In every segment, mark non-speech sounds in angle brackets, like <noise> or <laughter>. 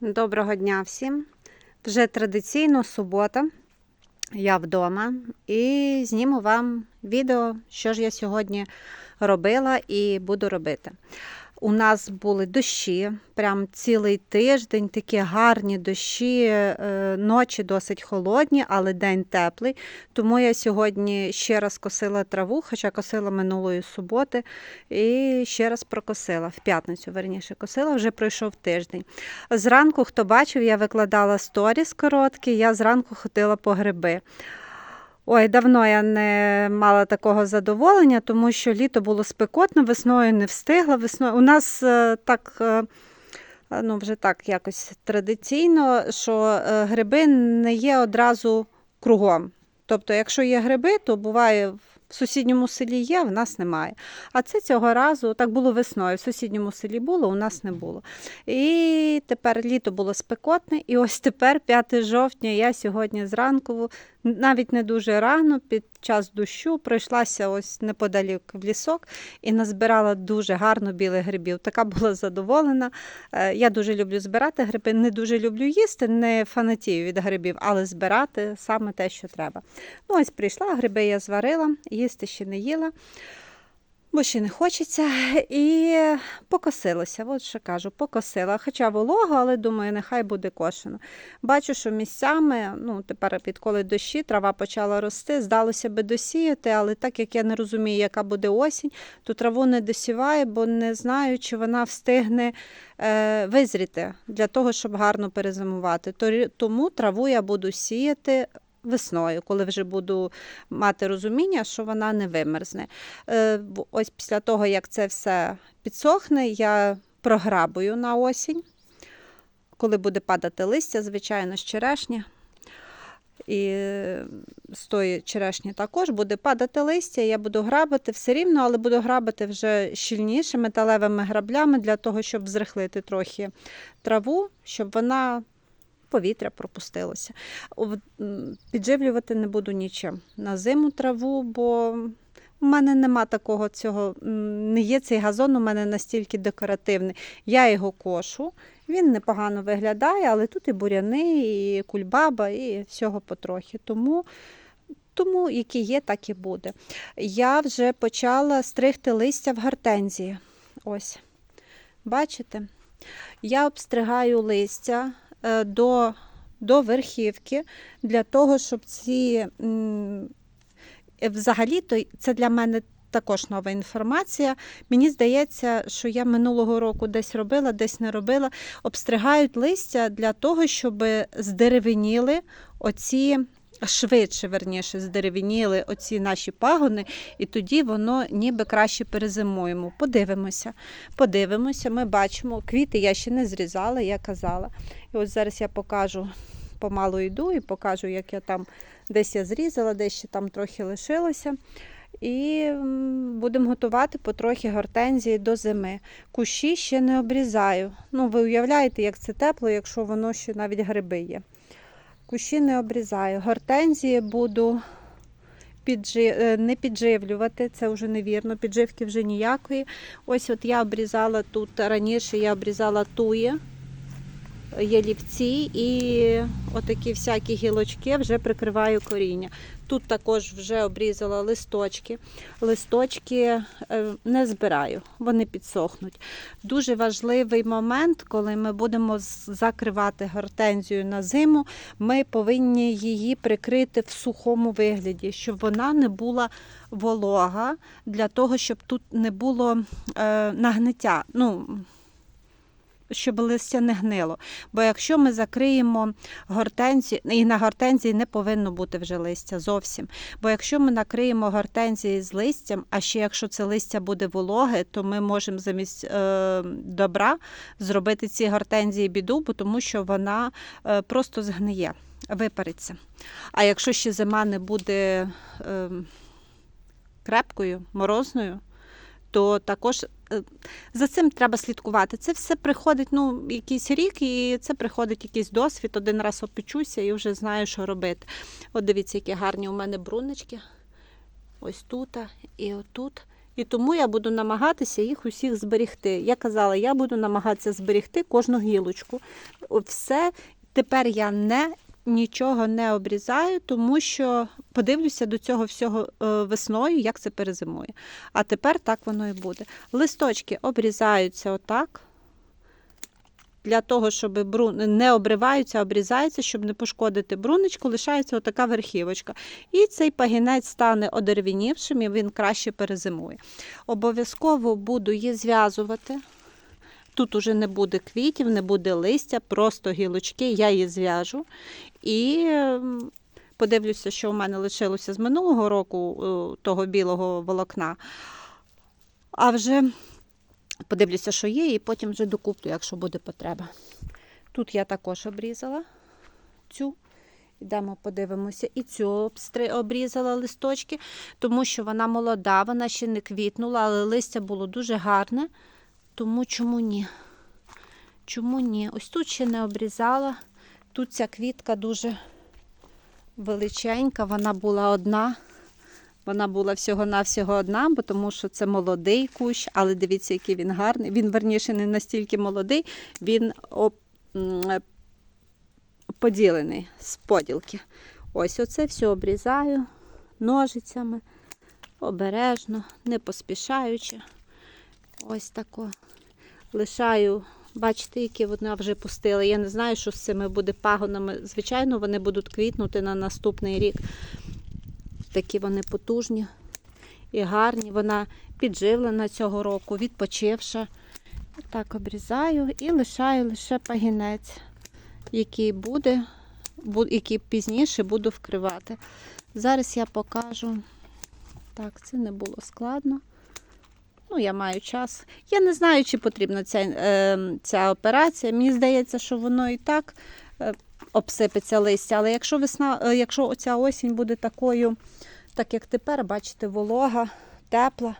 Доброго дня всім. Вже традиційно субота. Я вдома і зніму вам відео, що ж я сьогодні робила і буду робити. У нас були дощі, прям цілий тиждень, такі гарні дощі, е, ночі досить холодні, але день теплий. Тому я сьогодні ще раз косила траву, хоча косила минулої суботи, і ще раз прокосила в п'ятницю, верніше косила, вже пройшов тиждень. Зранку, хто бачив, я викладала сторіс короткі, я зранку ходила по гриби. Ой, давно я не мала такого задоволення, тому що літо було спекотно, весною не встигла. Весною у нас е, так. е, Ну, вже так якось традиційно, що е, гриби не є одразу кругом. Тобто, якщо є гриби, то буває в сусідньому селі є, в нас немає. А це цього разу так було весною. В сусідньому селі було, у нас не було. І тепер літо було спекотне, і ось тепер, 5 жовтня, я сьогодні зранку, навіть не дуже рано, під час дощу, пройшлася ось неподалік в лісок і назбирала дуже гарно білих грибів. Така була задоволена. Е, Я дуже люблю збирати гриби, не дуже люблю їсти, не фанатію від грибів, але збирати саме те, що треба. Ну, ось прийшла, гриби я зварила, їсти ще не їла. Бо ще не хочеться. І покосилося. От що кажу, покосила. Хоча волого, але думаю, нехай буде кошено. Бачу, що місцями, ну тепер відколи дощі, трава почала рости, здалося би досіяти, але так як я не розумію, яка буде осінь, то траву не досіваю, бо не знаю, чи вона встигне е, визріти для того, щоб гарно перезимувати. Тому траву я буду сіяти. Весною, коли вже буду мати розуміння, що вона не вимерзне. Е, Ось після того, як це все підсохне, я програбую на осінь, коли буде падати листя, звичайно, з черешні. І з тої черешні також буде падати листя, я буду грабити все рівно, але буду грабити вже щільніше металевими граблями для того, щоб зрихлити трохи траву, щоб вона повітря пропустилося. Підживлювати не буду нічим на зиму траву, бо у мене нема такого цього, не є цей газон у мене настільки декоративний. Я його кошу, він непогано виглядає, але тут і буряни, і кульбаба, і всього потрохи. Тому, тому які є, так і буде. Я вже почала стригти листя в гортензії. Ось, бачите? Я обстригаю листя до, до верхівки для того, щоб ці е, взагалі-то це для мене також нова інформація. Мені здається, що я минулого року десь робила, десь не робила. Обстригають листя для того, щоб здеревеніли оці. Швидше, верніше, здеревеніли оці наші пагони, і тоді воно ніби краще перезимуємо. Подивимося, подивимося, ми бачимо. Квіти я ще не зрізала, я казала. І ось зараз я покажу, помалу йду і покажу, як я там десь я зрізала, десь ще там трохи лишилося. І будемо готувати потрохи гортензії до зими. Кущі ще не обрізаю. Ну, ви уявляєте, як це тепло, якщо воно ще навіть гриби є. Кущі не обрізаю. Гортензії буду піджи... е, не підживлювати, це вже невірно, підживки вже ніякої. Ось от я обрізала тут раніше, я обрізала туї, ялівці і отакі всякі гілочки вже прикриваю коріння. Тут також вже обрізала листочки. Листочки е, не збираю, вони підсохнуть. Дуже важливий момент, коли ми будемо закривати гортензію на зиму, ми повинні її прикрити в сухому вигляді, щоб вона не була волога, для того, щоб тут не було е, нагниття. Ну, щоб листя не гнило. Бо якщо ми закриємо гортензію, і на гортензії не повинно бути вже листя зовсім. Бо якщо ми накриємо гортензії з листям, а ще якщо це листя буде вологе, то ми можемо замість е, добра зробити ці гортензії біду, бо тому що вона е, просто згниє, випариться. А якщо ще зима не буде е, крепкою, морозною, то також за цим треба слідкувати. Це все приходить ну, якийсь рік, і це приходить якийсь досвід. Один раз опечуся і вже знаю, що робити. От дивіться, які гарні у мене бруночки. Ось тут і отут. І тому я буду намагатися їх усіх зберегти. Я казала, я буду намагатися зберегти кожну гілочку. Все, тепер я не. Нічого не обрізаю, тому що подивлюся до цього всього е, весною, як це перезимує. А тепер так воно і буде. Листочки обрізаються отак. Для того, щоб брун... не обриваються, обрізаються, щоб не пошкодити бруничку, лишається отака верхівочка. І цей пагінець стане одервінівшим і він краще перезимує. Обов'язково буду її зв'язувати. Тут уже не буде квітів, не буде листя, просто гілочки, я її зв'яжу. І ем, подивлюся, що у мене лишилося з минулого року е, того білого волокна. А вже подивлюся, що є, і потім вже докуплю, якщо буде потреба. Тут я також обрізала цю. Йдемо, подивимося. І цю обрізала листочки, тому що вона молода, вона ще не квітнула, але листя було дуже гарне. Тому чому ні? Чому ні? Ось тут ще не обрізала. Тут ця квітка дуже величенька, вона була одна. Вона була всього-навсього одна, бо тому що це молодий кущ, але дивіться, який він гарний. Він, верніше, не настільки молодий, він об, е, поділений з поділки. Ось оце все обрізаю ножицями, обережно, не поспішаючи. Ось тако. Лишаю, бачите, які вона вже пустила. Я не знаю, що з цими буде пагонами. Звичайно, вони будуть квітнути на наступний рік. Такі вони потужні і гарні. Вона підживлена цього року, відпочивша. Так обрізаю і лишаю лише пагінець, який буде, який пізніше буду вкривати. Зараз я покажу. Так, це не було складно. Ну, я маю час. Я не знаю, чи потрібна ця, е, ця операція. Мені здається, що воно і так е, обсипеться листя. Але якщо весна, е, якщо оця осінь буде такою, так як тепер, бачите, волога, тепла,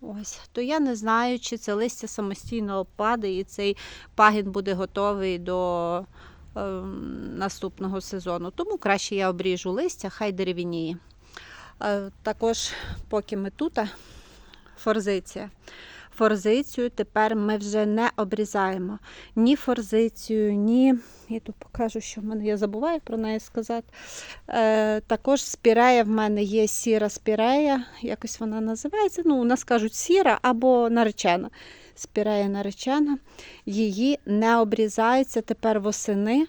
ось, то я не знаю, чи це листя самостійно опаде і цей пагін буде готовий до е, наступного сезону. Тому краще я обріжу листя, хай деревініє. Е, також, поки ми тут, форзиція. Форзицію тепер ми вже не обрізаємо. Ні форзицію, ні. Я тут покажу, що в мене я забуваю про неї сказати. Е, також спірея в мене є сіра спірея, якось вона називається. Ну, у нас кажуть сіра або наречена. Спірея наречена. Її не обрізається тепер восени.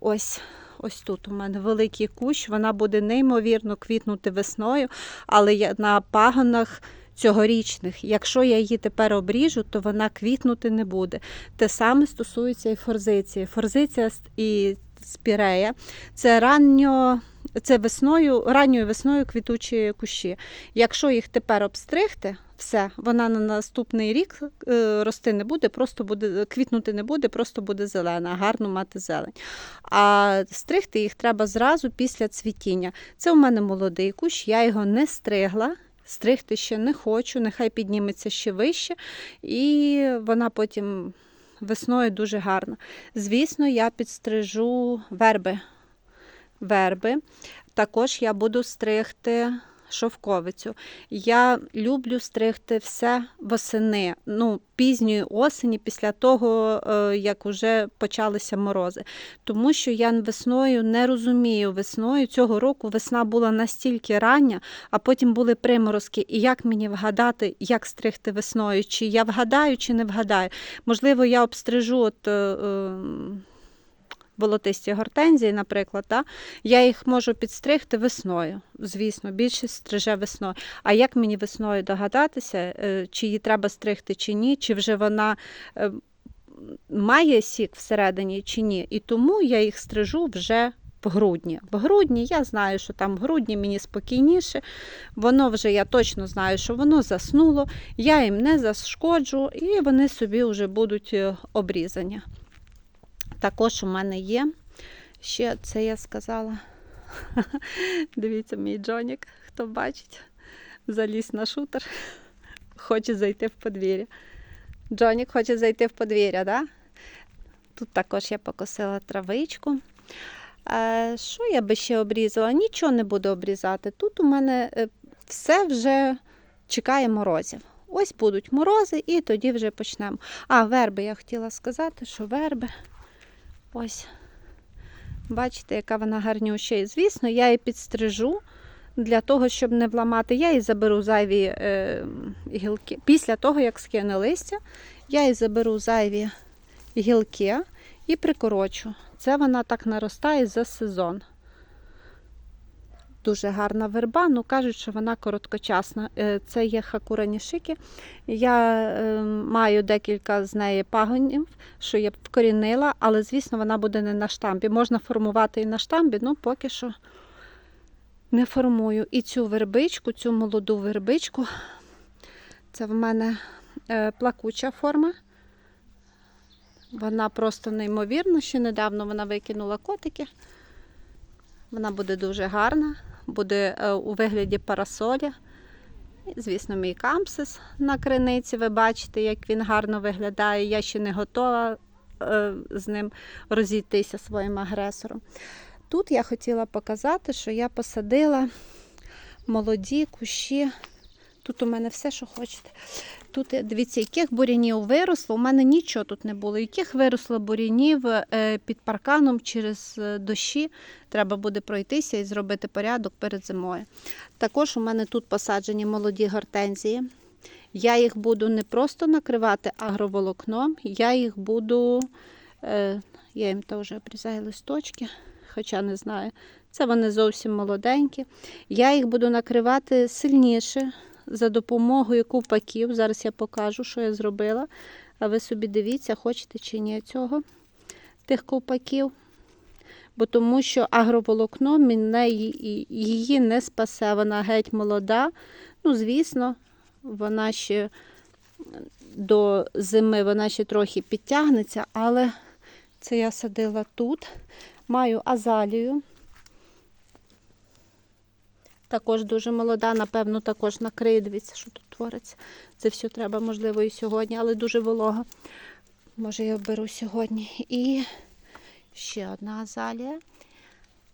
Ось. Ось тут у мене великий кущ, вона буде неймовірно квітнути весною, але на пагонах цьогорічних. Якщо я її тепер обріжу, то вона квітнути не буде. Те саме стосується і форзиції. Форзиція і спірея це ранньо. Це весною, ранньою весною квітучі кущі. Якщо їх тепер обстригти, все, вона на наступний рік е, рости не буде, просто буде квітнути не буде, просто буде зелена, гарно мати зелень. А стригти їх треба зразу після цвітіння. Це у мене молодий кущ, я його не стригла. Стригти ще не хочу, нехай підніметься ще вище, і вона потім весною дуже гарна. Звісно, я підстрижу верби. верби. Також я буду стригти шовковицю. Я люблю стригти все восени, ну, пізньої осені, після того, е, як вже почалися морози. Тому що я весною не розумію весною. Цього року весна була настільки рання, а потім були приморозки. І як мені вгадати, як стригти весною? Чи я вгадаю, чи не вгадаю? Можливо, я обстрижу от. Волотисті гортензії, наприклад, та, я їх можу підстригти весною. Звісно, більшість стриже весною. А як мені весною догадатися, е, чи її треба стригти, чи ні, чи вже вона е, має сік всередині, чи ні. І тому я їх стрижу вже в грудні. В грудні я знаю, що там в грудні мені спокійніше. Воно вже я точно знаю, що воно заснуло, я їм не зашкоджу, і вони собі вже будуть е, обрізані. Також у мене є. Ще це я сказала. <laughs> Дивіться, мій Джонік, хто бачить, заліз на шутер, <laughs> хоче зайти в подвір'я. Джонік хоче зайти в подвір'я, да? Тут також я покосила травичку. Е, що я би ще обрізала? Нічого не буду обрізати. Тут у мене е, все вже чекає морозів. Ось будуть морози, і тоді вже почнемо. А, верби я хотіла сказати, що верби. Ось. Бачите, яка вона гарнюща. І, звісно, я її підстрижу для того, щоб не вламати. Я її заберу зайві е, гілки. Після того, як скине листя, я її заберу зайві гілки і прикорочу. Це вона так наростає за сезон. Дуже гарна верба, ну кажуть, що вона короткочасна. Е, Це є хакура нішики. Я е, маю декілька з неї пагонів, що я вкорінила, але, звісно, вона буде не на штамбі. Можна формувати і на штамбі, ну поки що не формую. І цю вербичку, цю молоду вербичку, це в мене е, плакуча форма. Вона просто неймовірна. Ще недавно вона викинула котики. Вона буде дуже гарна, буде е, у вигляді парасоля. Звісно, мій камсис на криниці. Ви бачите, як він гарно виглядає. Я ще не готова е, з ним розійтися своїм агресором. Тут я хотіла показати, що я посадила молоді кущі. Тут у мене все, що хочете. Тут, е, дивіться, яких бурянів виросло. У мене нічого тут не було. Яких виросло бурянів е, під парканом через е, дощі. Треба буде пройтися і зробити порядок перед зимою. Також у мене тут посаджені молоді гортензії. Я їх буду не просто накривати агроволокном, я їх буду, я їм теж обрізаю листочки, хоча не знаю. Це вони зовсім молоденькі. Я їх буду накривати сильніше за допомогою ковпаків. Зараз я покажу, що я зробила. А ви собі дивіться, хочете чи ні цього, тих ковпаків. Бо тому що агроволокно мене її не спасе. Вона геть молода. Ну, звісно, вона ще до зими вона ще трохи підтягнеться, але це я садила тут. Маю азалію. Також дуже молода, напевно, також накриє. Дивіться, що тут твориться. Це все треба, можливо, і сьогодні, але дуже волога. Може, я оберу сьогодні. І ще одна азалія.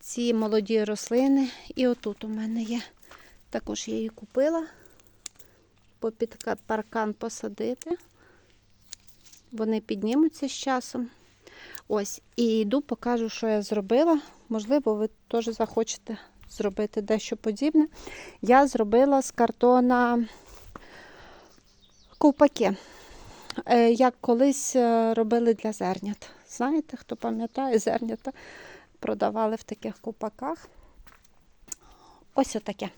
Ці молоді рослини. І отут у мене є. Також я її купила. Попід ка- паркан посадити. Вони піднімуться з часом. Ось, і йду, покажу, що я зробила. Можливо, ви теж захочете зробити дещо подібне. Я зробила з картона ковпаки, Е, як колись е, робили для зернят. Знаєте, хто пам'ятає, зернята продавали в таких ковпаках. Ось отаке.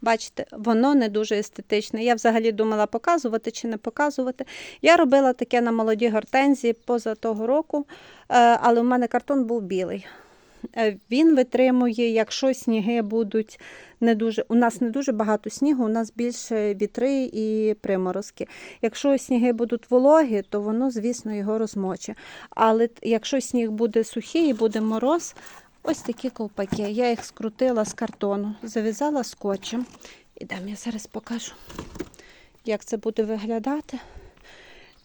Бачите, воно не дуже естетичне. Я взагалі думала показувати чи не показувати. Я робила таке на молоді гортензії поза того року, е, але в мене картон був білий. Е, Він витримує, якщо сніги будуть не дуже. У нас не дуже багато снігу, у нас більше вітри і приморозки. Якщо сніги будуть вологі, то воно, звісно, його розмоче. Але якщо сніг буде сухий і буде мороз, ось такі ковпаки. Я їх скрутила з картону, зав'язала скотчем. Ідемо, я зараз покажу, як це буде виглядати.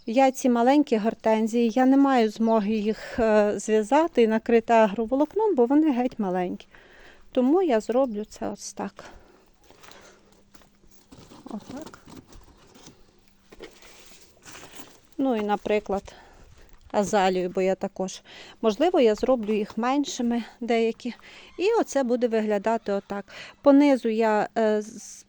Я ці маленькі гортензії, я не маю змоги їх е, зв'язати і накрити агроволокном, бо вони геть маленькі. Тому я зроблю це ось так. Отак. Ну і, наприклад, азалію, бо я також. Можливо, я зроблю їх меншими деякі. І оце буде виглядати отак. Понизу я. е, з-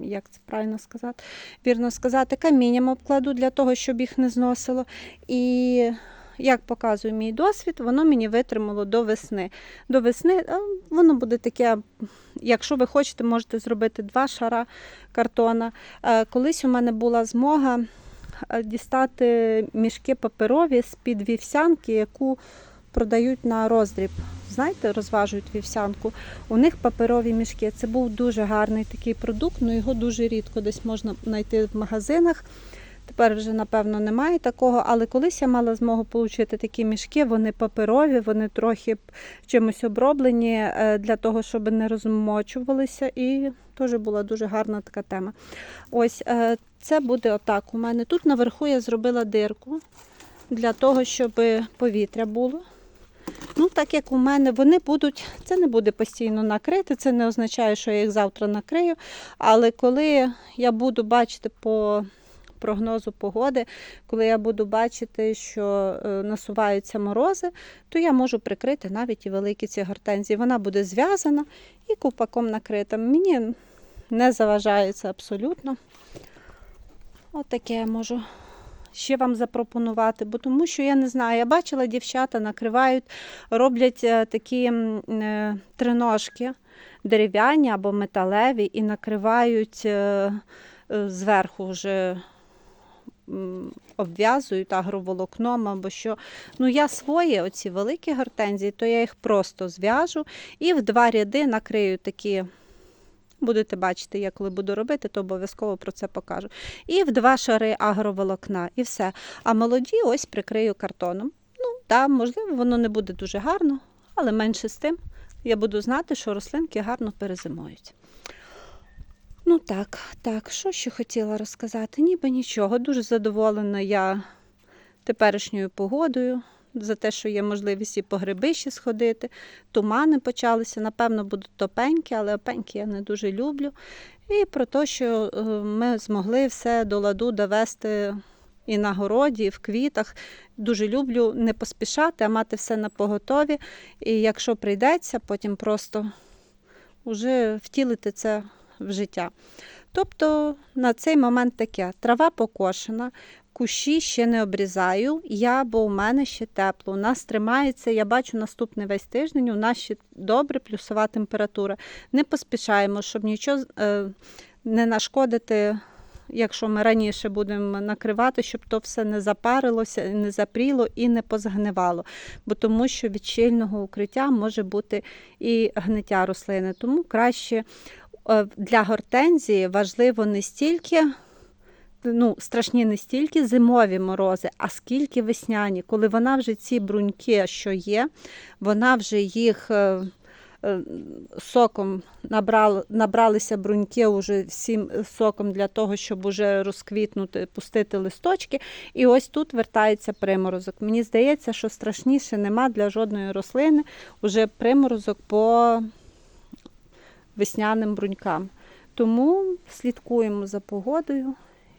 як це правильно сказати? Вірно сказати, камінням обкладу для того, щоб їх не зносило. І як показує мій досвід, воно мені витримало до весни. До весни воно буде таке, якщо ви хочете, можете зробити два шара картона. Е, Колись у мене була змога е, дістати мішки паперові з-під вівсянки, яку продають на роздріб. Знаєте, розважують вівсянку. У них паперові мішки. Це був дуже гарний такий продукт, але його дуже рідко десь можна знайти в магазинах. Тепер вже, напевно, немає такого, але колись я мала змогу отримати такі мішки, вони паперові, вони трохи чимось оброблені е, для того, щоб не розмочувалися. І теж була дуже гарна така тема. Ось е, це буде отак. У мене тут наверху я зробила дирку для того, щоб повітря було. Ну, так як у мене вони будуть, це не буде постійно накрити, це не означає, що я їх завтра накрию. Але коли я буду бачити по прогнозу погоди, коли я буду бачити, що е, насуваються морози, то я можу прикрити навіть і великі ці гортензії. Вона буде зв'язана і купаком накрита. Мені не заважає це абсолютно. Отаке я можу ще вам запропонувати, бо тому що я не знаю, я бачила, дівчата накривають, роблять е, такі е, триножки дерев'яні або металеві і накривають е, зверху вже обв'язують агроволокном або що. Ну, я свої, оці великі гортензії, то я їх просто зв'яжу і в два ряди накрию такі. Будете бачити, я коли буду робити, то обов'язково про це покажу. І в два шари агроволокна, і все. А молоді ось прикрию картоном. Ну, так, можливо, воно не буде дуже гарно, але менше з тим я буду знати, що рослинки гарно перезимують. Ну так, так, що ще хотіла розказати? Ніби нічого. Дуже задоволена я теперішньою погодою, за те, що є можливість і по грибище сходити. Тумани почалися, напевно, будуть топенькі, але опенькі я не дуже люблю. І про те, що е, ми змогли все до ладу довести і на городі, і в квітах. Дуже люблю не поспішати, а мати все на поготові. І якщо прийдеться, потім просто вже втілити це в життя. Тобто на цей момент таке: трава покошена, кущі ще не обрізаю. Я, бо у мене ще тепло. У нас тримається, я бачу наступний весь тиждень. У нас ще добре плюсова температура. Не поспішаємо, щоб нічого е, не нашкодити. Якщо ми раніше будемо накривати, щоб то все не запарилося, не запріло і не позгнивало, бо тому що від щільного укриття може бути і гниття рослини. Тому краще е, для гортензії важливо не стільки ну, страшні не стільки зимові морози, а скільки весняні, коли вона вже ці бруньки, що є, вона вже їх. е, е, Соком набрали, набралися бруньки уже всім соком для того, щоб уже розквітнути, пустити листочки. І ось тут вертається приморозок. Мені здається, що страшніше нема для жодної рослини уже приморозок по весняним брунькам. Тому слідкуємо за погодою,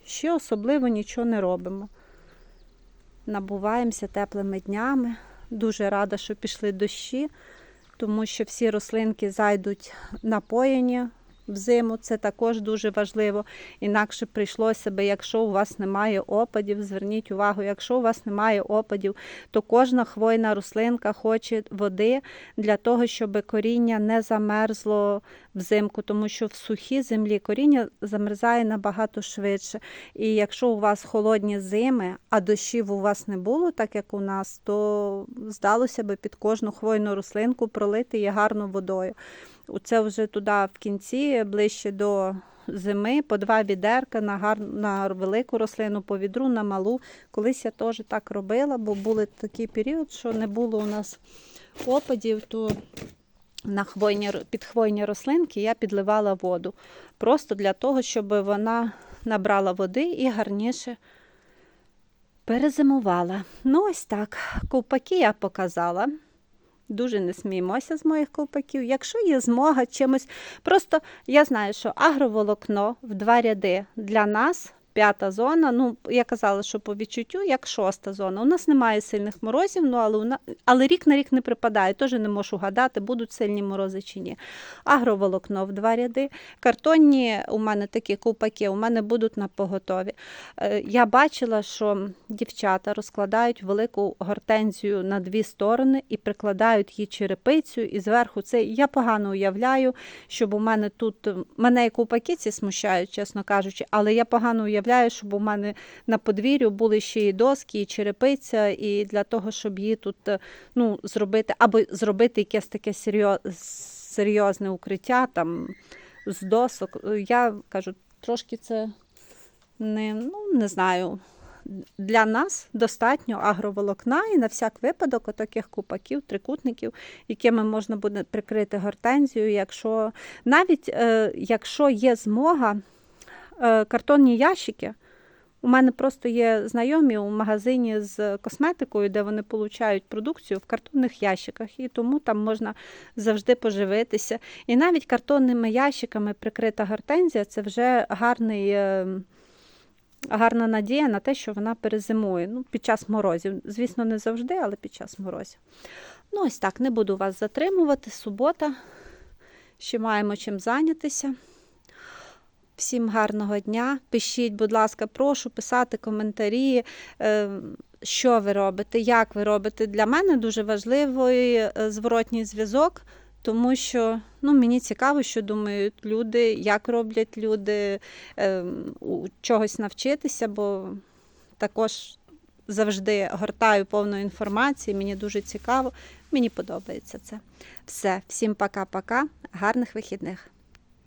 ще особливо нічого не робимо. Набуваємося теплими днями. Дуже рада, що пішли дощі, тому що всі рослинки зайдуть напоєні в зиму. Це також дуже важливо. Інакше прийшлося би, якщо у вас немає опадів, зверніть увагу, якщо у вас немає опадів, то кожна хвойна рослинка хоче води для того, щоб коріння не замерзло взимку, тому що в сухій землі коріння замерзає набагато швидше. І якщо у вас холодні зими, а дощів у вас не було, так як у нас, то здалося би під кожну хвойну рослинку пролити її гарно водою. Це вже туди в кінці, ближче до зими, по два відерка на гар... на велику рослину, по відру на малу. Колись я теж так робила, бо був такий період, що не було у нас опадів, то на хвойні, підхвойні рослинки я підливала воду. Просто для того, щоб вона набрала води і гарніше перезимувала. Ну, ось так. Ковпаки я показала. Дуже не сміємося з моїх ковпаків. Якщо є змога чимось, просто я знаю, що агроволокно в два ряди для нас. П'ята зона, ну я казала, що по відчуттю як шоста зона. У нас немає сильних морозів, ну але у на... але рік на рік не припадає. Теж не можу гадати, будуть сильні морози чи ні. Агроволокно в два ряди. Картонні у мене такі ковпаки, у мене будуть на поготові. Е, Я бачила, що дівчата розкладають велику гортензію на дві сторони і прикладають її черепицю, і зверху це я погано уявляю, щоб у мене тут мене і ковпаки ці смущають, чесно кажучи, але я погано уявляю, щоб у мене на подвір'ю були ще і доски, і черепиця, і для того, щоб її тут е, ну, зробити, або зробити якесь таке серйозне укриття там з досок. Я кажу, трошки це не, ну, не знаю. Для нас достатньо агроволокна і на всяк випадок таких купаків, трикутників, якими можна буде прикрити гортензію, якщо навіть е, якщо є змога, е, картонні ящики У мене просто є знайомі у магазині з косметикою, де вони получають продукцію в картонних ящиках, і тому там можна завжди поживитися. І навіть картонними ящиками прикрита гортензія це вже гарний. е, Гарна надія на те, що вона перезимує ну, під час морозів. Звісно, не завжди, але під час морозів. Ну, ось так, не буду вас затримувати. Субота. Ще маємо чим зайнятися. Всім гарного дня. Пишіть, будь ласка, прошу писати коментарі, е, що ви робите, як ви робите. Для мене дуже важливий е, зворотній зв'язок, тому що ну, мені цікаво, що думають люди, як роблять люди, е, чогось навчитися, бо також завжди гортаю повну інформацію, мені дуже цікаво, мені подобається це. Все, всім пока-пока, гарних вихідних.